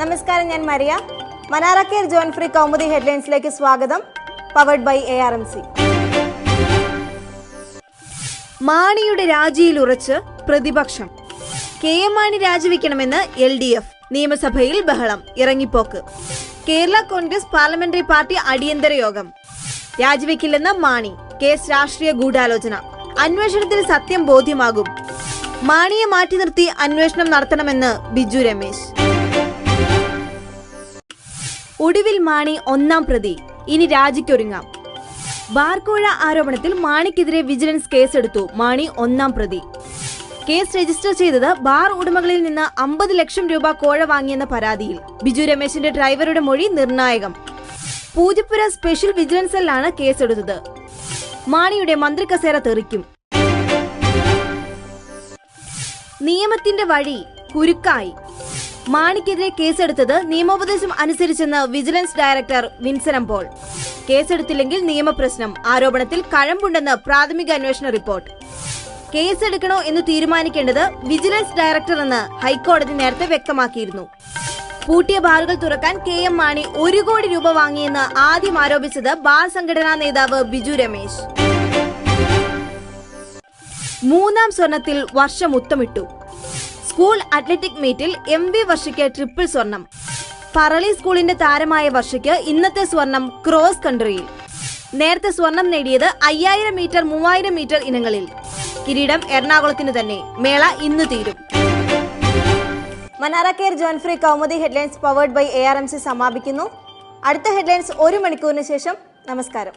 നമസ്കാരം ഞാൻ മരിയ. മനാറ കെയർ ജോൺ ഫ്രീ കൗമുദി ഹെഡ്ലൈൻസിലേക്ക് സ്വാഗതം. Powered by A R M C. മാണിയുടെ രാജിയിൽ ഉറച്ച് പ്രതിപക്ഷം. കെ എം മാണി രാജിവെക്കണമെന്ന് എൽ ഡി എഫ്. നിയമസഭയിൽ ബഹളം. ഇറങ്ങിപ്പോക്ക്. കേരള കോൺഗ്രസ് പാർലമെന്ററി പാർട്ടി അടിയന്തര യോഗം. രാജിവെക്കില്ലെന്ന് മാണി. കേസ് രാഷ്ട്രീയ ഗൂഢാലോചന. അന്വേഷണത്തിൽ സത്യം ബോധ്യമാകും. മാണിയെ മാറ്റി നിർത്തി അന്വേഷണം നടത്തണമെന്ന് ബിജു രമേശ്. ഒടുവിൽ മാണി ഒന്നാം പ്രതി. ഇനി രാജിക്കൊരുങ്ങാം. ബാർക്കോഴ ആരോപണത്തിൽ മാണിക്കെതിരെ വിജിലൻസ് കേസെടുത്തു മാണി ഒന്നാം പ്രതി. കേസ് രജിസ്റ്റർ ചെയ്തത് ബാർ ഉടമകളിൽ നിന്ന് അമ്പത് ലക്ഷം രൂപ കോഴ വാങ്ങിയെന്ന പരാതിയിൽ. ബിജു രമേശിന്റെ ഡ്രൈവറുടെ മൊഴി നിർണായകം. പൂജപ്പുര സ്പെഷ്യൽ വിജിലൻസ് സെല്ലാണ് കേസെടുത്തത്. മാണിയുടെ മന്ത്രി കസേര തെറിക്കും. നിയമത്തിന്റെ വഴി കുരുക്കായി. മാണിക്കെതിരെ കേസെടുത്തത് നിയമോപദേശം അനുസരിച്ചെന്ന് വിജിലൻസ് ഡയറക്ടർ വിൻസനം പോൾ. കേസെടുത്തില്ലെങ്കിൽ നിയമപ്രശ്നം ആരോപണത്തിൽ കഴമ്പുണ്ടെന്ന് പ്രാഥമിക അന്വേഷണ റിപ്പോർട്ട്. കേസെടുക്കണോ എന്ന് തീരുമാനിക്കേണ്ടത് വിജിലൻസ് ഡയറക്ടർ എന്ന് ഹൈക്കോടതി നേരത്തെ വ്യക്തമാക്കിയിരുന്നു. പൂട്ടിയ ബാറുകൾ തുറക്കാൻ കെ എം മാണി ഒരു കോടി രൂപ വാങ്ങിയെന്ന് ആദ്യം ആരോപിച്ചത് ബാർ സംഘടനാ നേതാവ് ബിജു രമേശ്. മൂന്നാം സ്വർണത്തിൽ വർഷം ഉത്തമിട്ടു. സ്കൂൾ അത്ലറ്റിക് മീറ്റിൽ എം വി വർഷയ്ക്ക് ട്രിപ്പിൾ സ്വർണം. പറളി സ്കൂളിന്റെ താരമായ വർഷയ്ക്ക് ഇന്നത്തെ സ്വർണം ക്രോസ് കൺട്രിയിൽ. നേരത്തെ സ്വർണം നേടിയത് അയ്യായിരം മീറ്റർ മൂവായിരം മീറ്റർ ഇനങ്ങളിൽ. കിരീടം എറണാകുളത്തിന് തന്നെ. മേള ഇന്ന് തീരും. മനാറ care John free Kaumudi headlines powered by A R M C സമാപിക്കുന്നു. അടുത്ത ഹെഡ്ലൈൻസ് ഒരു മണിക്കൂറിന് ശേഷം. നമസ്കാരം.